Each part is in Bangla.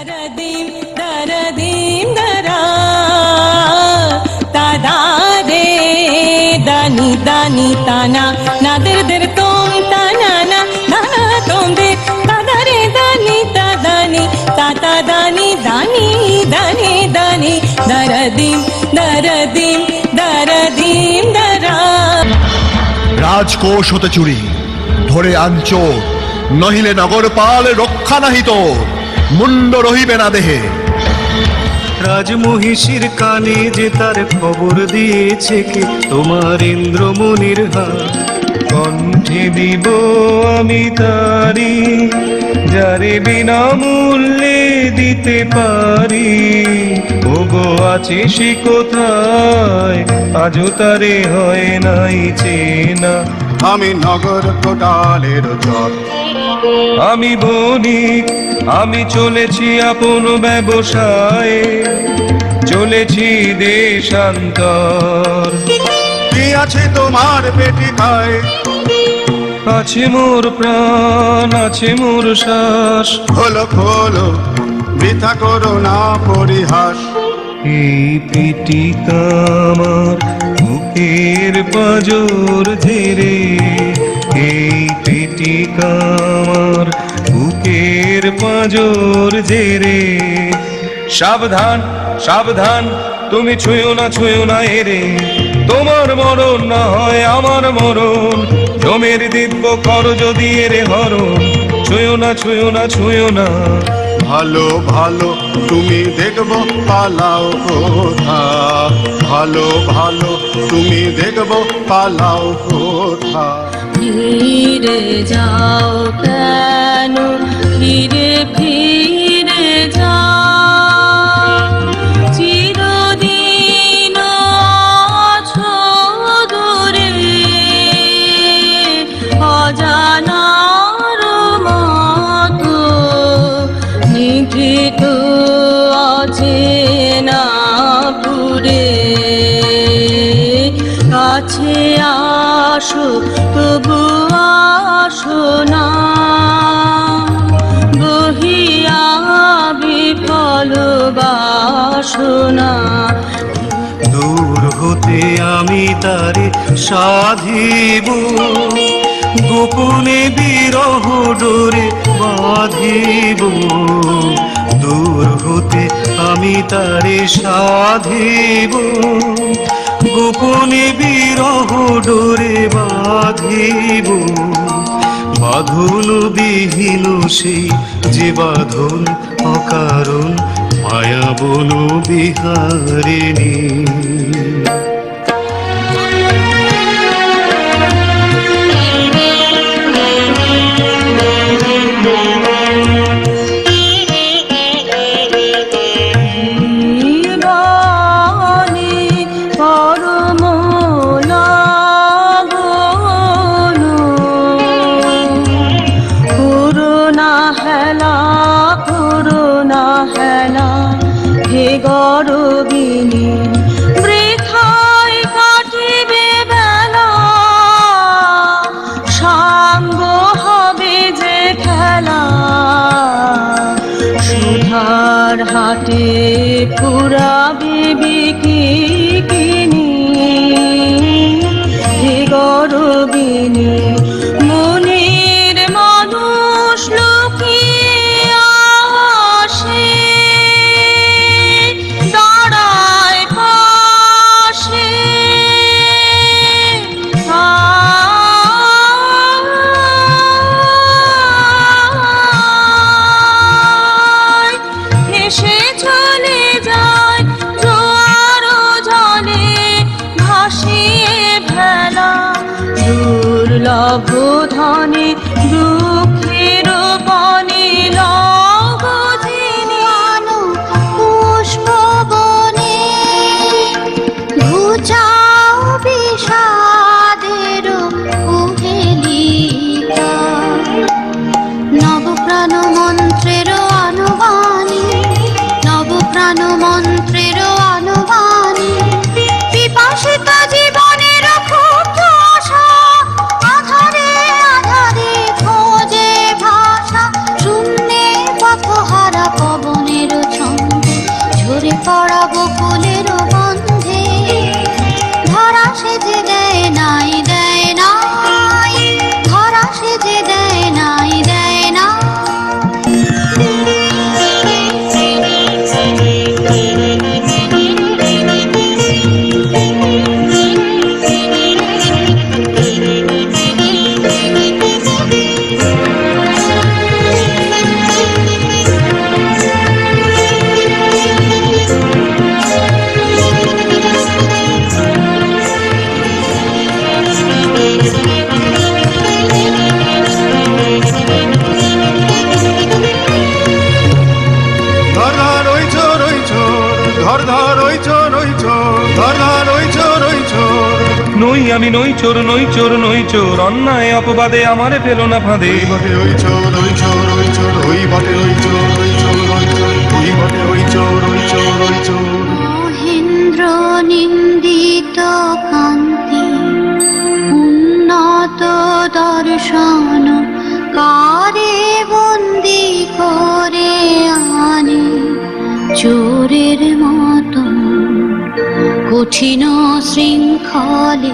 ദരദീം ദരദീം ദരാ തദാരേ ദനി ദനി തന നദർ ദർ തോം തനന നന തോം ദേ തദരേ ദനി തദനി തത ദനി ദനി ദനി ദനി ദരദീം ദരദീം ദരദീം ദരാ রাজকোষ হতে চুরি ধরে আনচো নহিলে নগরপাল রক্ষা নাহি তোর মুন্ড রহিবে না দেহে। রাজমহিষীর কানে যে তার খবর দিয়েছে কে, তোমার ইন্দ্রমণির হাত। কণ্ঠে দিব আমি তারি, যারে বিনামূল্যে দিতে পারি। ওগো, আছে সে কোথায়? আজও তারে হয় নাই চেনা। আমি নগর কোটালের চর আমি বণিক আমি চলেছি আপন ব্যবসায় চলেছি দেশান্তর। কি আছে তোমার পেটি খায়? আছে মোর প্রাণ আছে মোর শ্বাস। খোলো খোলো বৃথা করো না পরিহাস। এই পিটিকা আমার বুকের পাজর ধীরে, এই পিটিকা আমার বুকের পাজর ধীরে। সাবধান সাবধান, তুমি ছুঁয়ো না ছুঁয়ো না এরে। তোমার মরণ না হয় আমার মরণ, জমের দিব্য কর যদি এরে হরণ। ছুঁয়ো না ছুঁয়ো না ছুঁয়ো না। ভালো ভালো, তুমি দেখব পালাও কোথা? ভালো ভালো, তুমি দেখব পালাও কোথা? ফিরে যাও কেন? ফিরে তারে সাধিব। গোপনে বিরহ ডোরে বাঁধিব। দূর হতে আমি তারে সাধিব। গোপনে বিরহ ডোরে বাঁধিব। বাঁধন বিহীন সেই যে বাঁধন অকারণ, মায়া বলো বিহারিণী। পুরাবে নই চোর নই চোর নই চোর। অন্যায় অপবাদে আমারে ফেলো না ফাঁদে। ওই বটে ওই চোর ওই চোর ওই চোর ওই বটে ওই চোর ওই চোর ওই চোর ওই বটে ওই চোর ওই চোর ওই চোর। মহেন্দ্র নিন্দিত কান্তি উন্নত দর্শন কারে বন্দি করে আনে? চোরের মতো কঠিন শৃঙ্খলে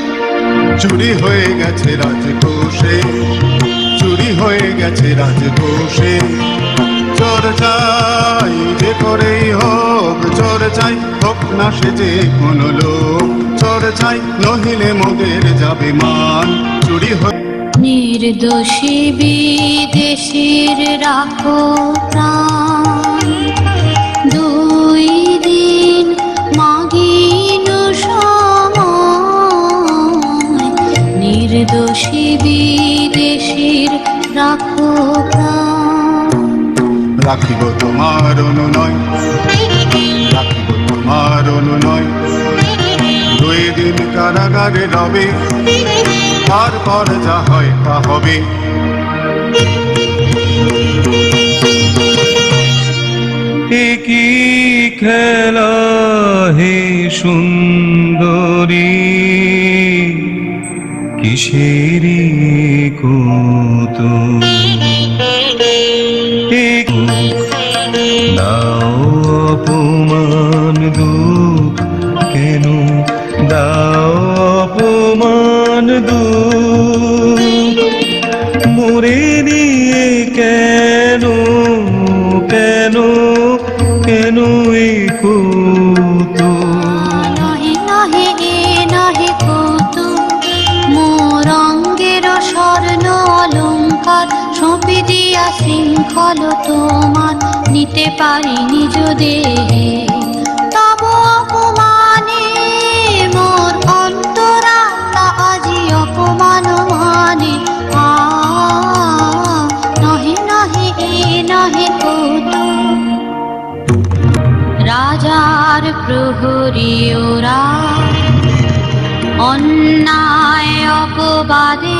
চুরি হয়ে গেছে রাজকোষে। চুরি হয়ে গেছে রাজকোষে। চোর চাই যে করেই হোক, চোর চাই হোক না সে যে কোনো লোক। চোর চাই নহিলে মোদের যাবে মান। চুরি হয়ে নির্দোষী বিদেশির রাখো প্রাণ। রাখিব তোমার অনুনয়। রাখিব তোমার অনুনয়। দুই দিন কারাগারে রবে। তারপর যা হয় তা হবে। কি খেলা হে সুন্দরী? কিসেরি কত শৃঙ্খল তোমার, নিতে পারি নিজ দেহে তব অপমানে মোর অন্তরাত্মা আজি অপমান মানে। নহে নহে, এ নহে কৌতু রাজার প্রহরী ওরা অন্যায় অপবাদে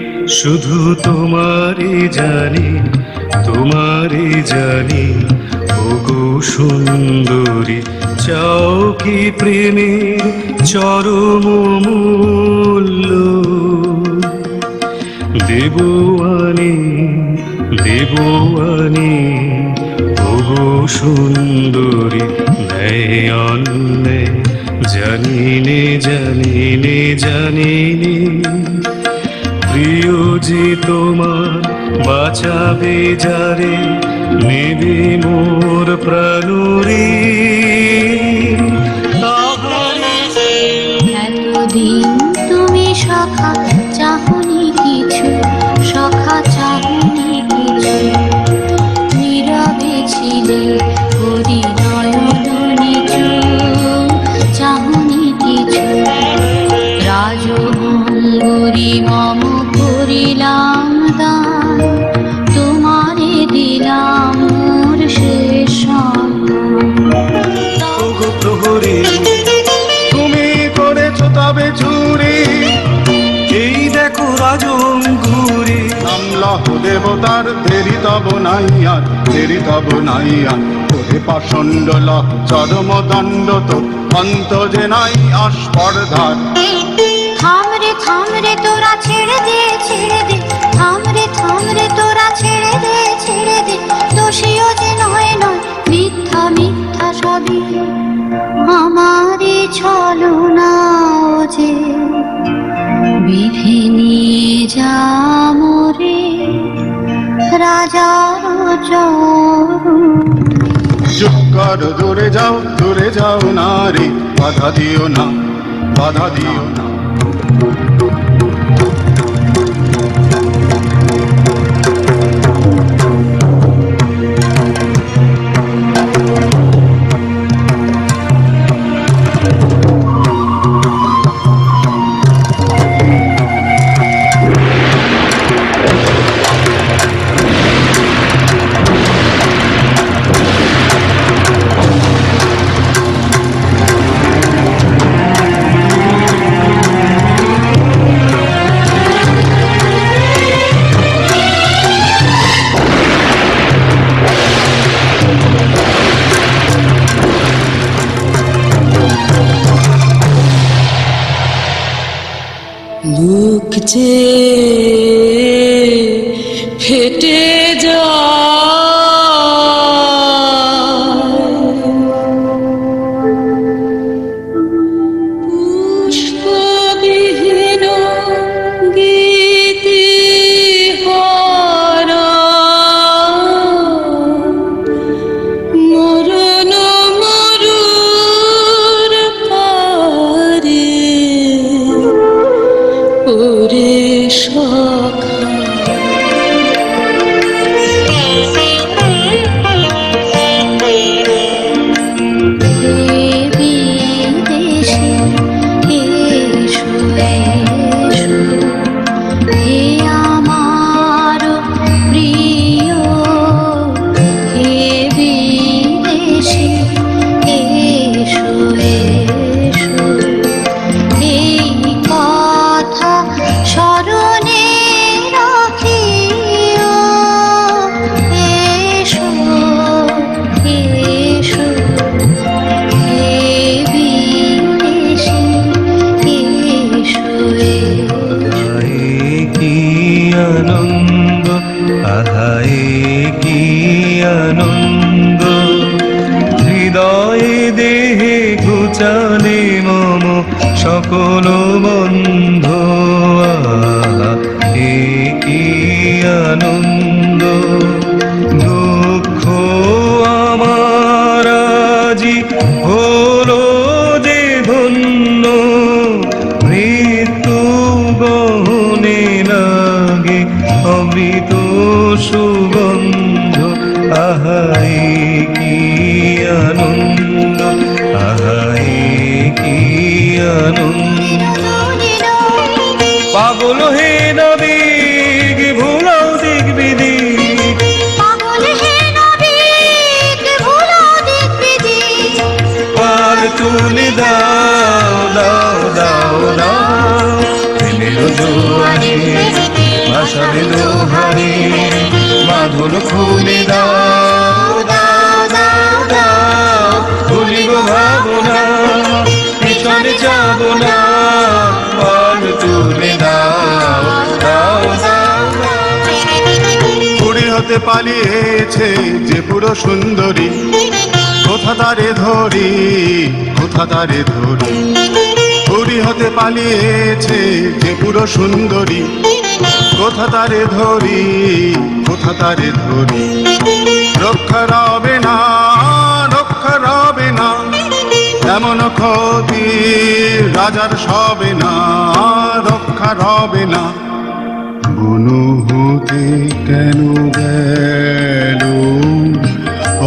শুধু তোমারই জানি তোমারই জানি, ওগো সুন্দরী, চাও কি প্রেমে চরম মূল্য দেবয়ানি দেবয়ানি ওগো সুন্দরী, ন্যায় অন্যায়, জানিনে জানিনে জানিনে। প্রিয় যে তোমার বাঁচাবে যারে নেবে মোর প্রাণরে লহ দেবতার দেরি তব নাই আর, দেরি তব নাই আর। ওরে লহ চরম দণ্ড তো অন্ত যে নাই আস্পর্ধার। থামরে থামরে তোরা ছেড়ে দে ছেড়ে দে। থামরে থামরে তোরা ছেড়ে দে ছেড়ে দে। দোষীও যে নয় নয়, মিথ্যা মিথ্যা সবই। আমারে ও যে, বিধি নিয়ে যা রাজার দূরে যাও দূরে যাও না রে বাধা দিও না বাধা দিও না। যে ফেটে আনন্দ আহায় কি আনন্দ? হৃদয়ে দেহে ঘুচালে মম সকল বন্ধ কি আনন্দ? আনন্দ পাগল হে নবীগ ভুলাও দেখবে দিক পার তুলে দাও দাও দাও দাও। প্রেমের জোয়ারে ভাসাবে দোহারে মাধুর খুলে দাও দাও দাও দাও ভুলিব ভাবনা। পিছনে যাব না দাও পুরী হতে পালিয়েছে যে পুরো সুন্দরী। কোথা তারে ধরি, কোথা তারে ধরি। পুরী হতে পালিয়েছে যে পুরো সুন্দরী। কোথা তারে ধরি, কোথা তারে ধরি। রক্ষা রবে না। এমন ক্ষতি রাজার সবে না রক্ষা রবে না। অনুভূতি কেন গেল?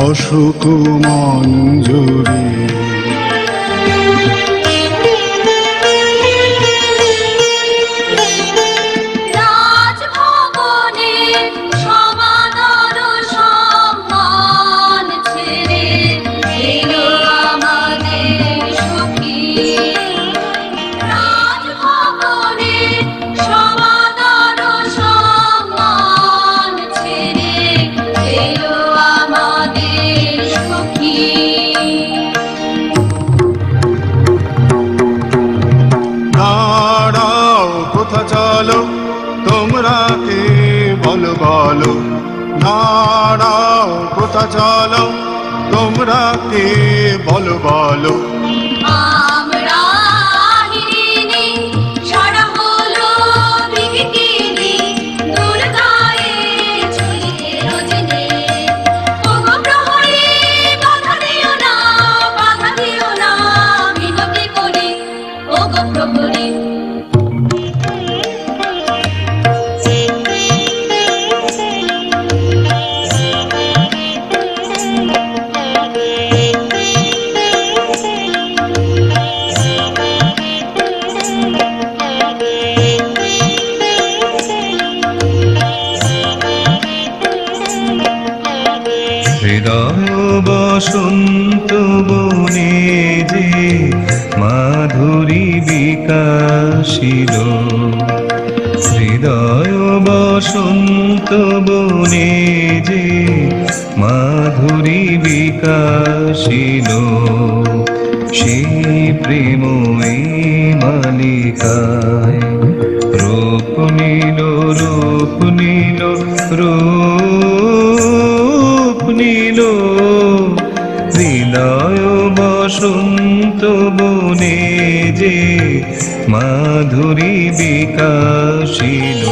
অসুখ মঞ্জুরি চলো তোমরা কে বলো বলো। বিকাশিল হৃদয় বসন্ত বনে যে মাধুরী বিকাশিল সেই প্রেম মালিকায়। রূপ নীল রূপ নীল রূপ নীল। হৃদয় বসন্ত বনে যে মাধুরী বিকাশিল।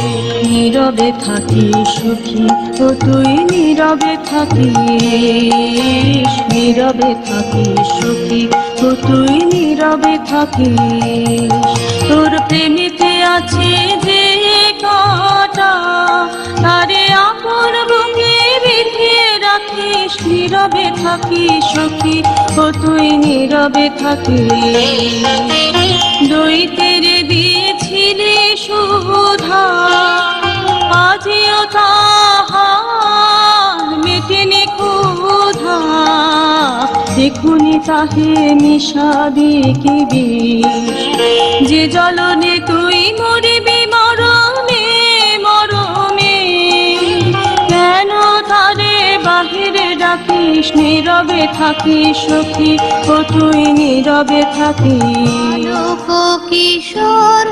নীরবে থাকি সুখী ও তুই নীরবে থাকিস। নীরবে থাকি সুখী ও তুই নীরবে থাকিস। তোর প্রেমিতে আছে যে কাটা, তারে আপন বুকে নীরবে থাকি, সুখী ও তুই নীরবে থাকিস দইতেরে দিয়েছিলে সুধা আজিও তাহার মেটেনে ক্ষুধা। দেখুনি তাহে কি বিষ যে জলনে তুই মরিবি বাহিরে ডাকিস, নীরবে থাকিস, সখী, ও তুই নীরবে থাকিস। কিশোর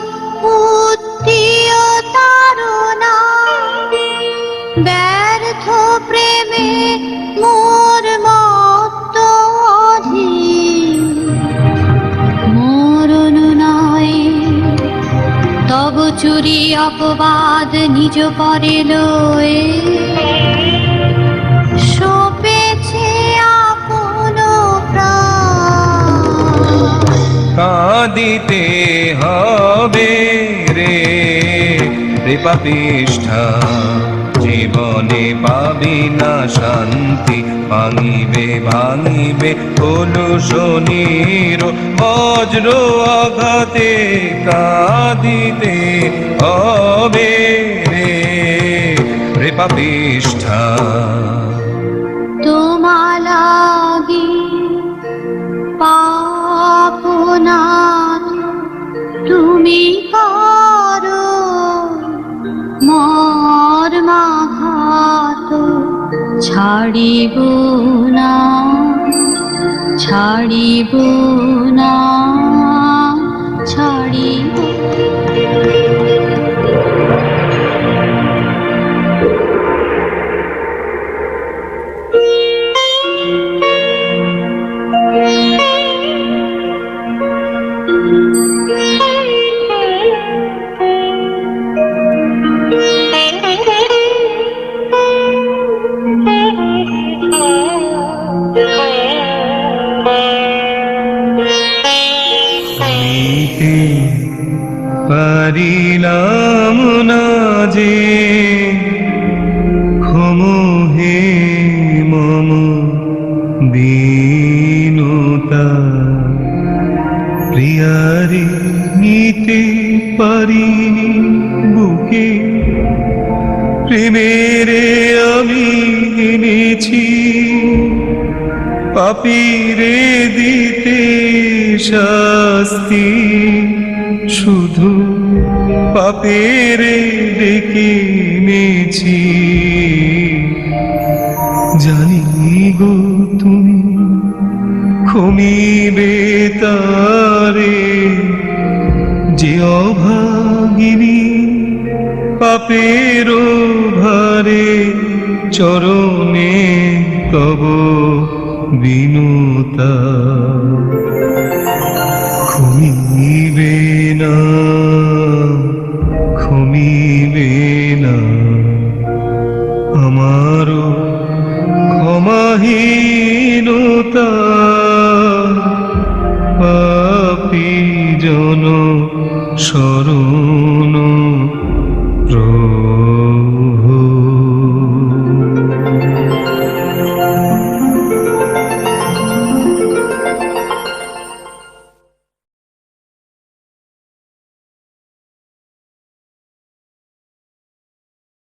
উত্তীয় তারুণা ব্যর্থ প্রেমে মোর অধীর। মরণ নয়, তব চুরি অপবাদ নিজ পরে লয়ে। কাঁদিতে হবে রে। রে পাপিষ্ঠা জীবনে পাবি না শান্তি। ভাঙিবে ভাঙিবে হলু শনির বজ্র আঘাতে কাঁদিতে হবে রে। রে পাপিষ্ঠা তোমালাগি ছাড়িব না ছাড়িব না। প্রিয়ারে নিতে পারিনি বুকে। প্রেমেরে আমি এনেছি পাপিরে দিতে শাস্তি। শুধু পাপেরে ডেকে পাপেরও ভারে চরণে কব বিনুতা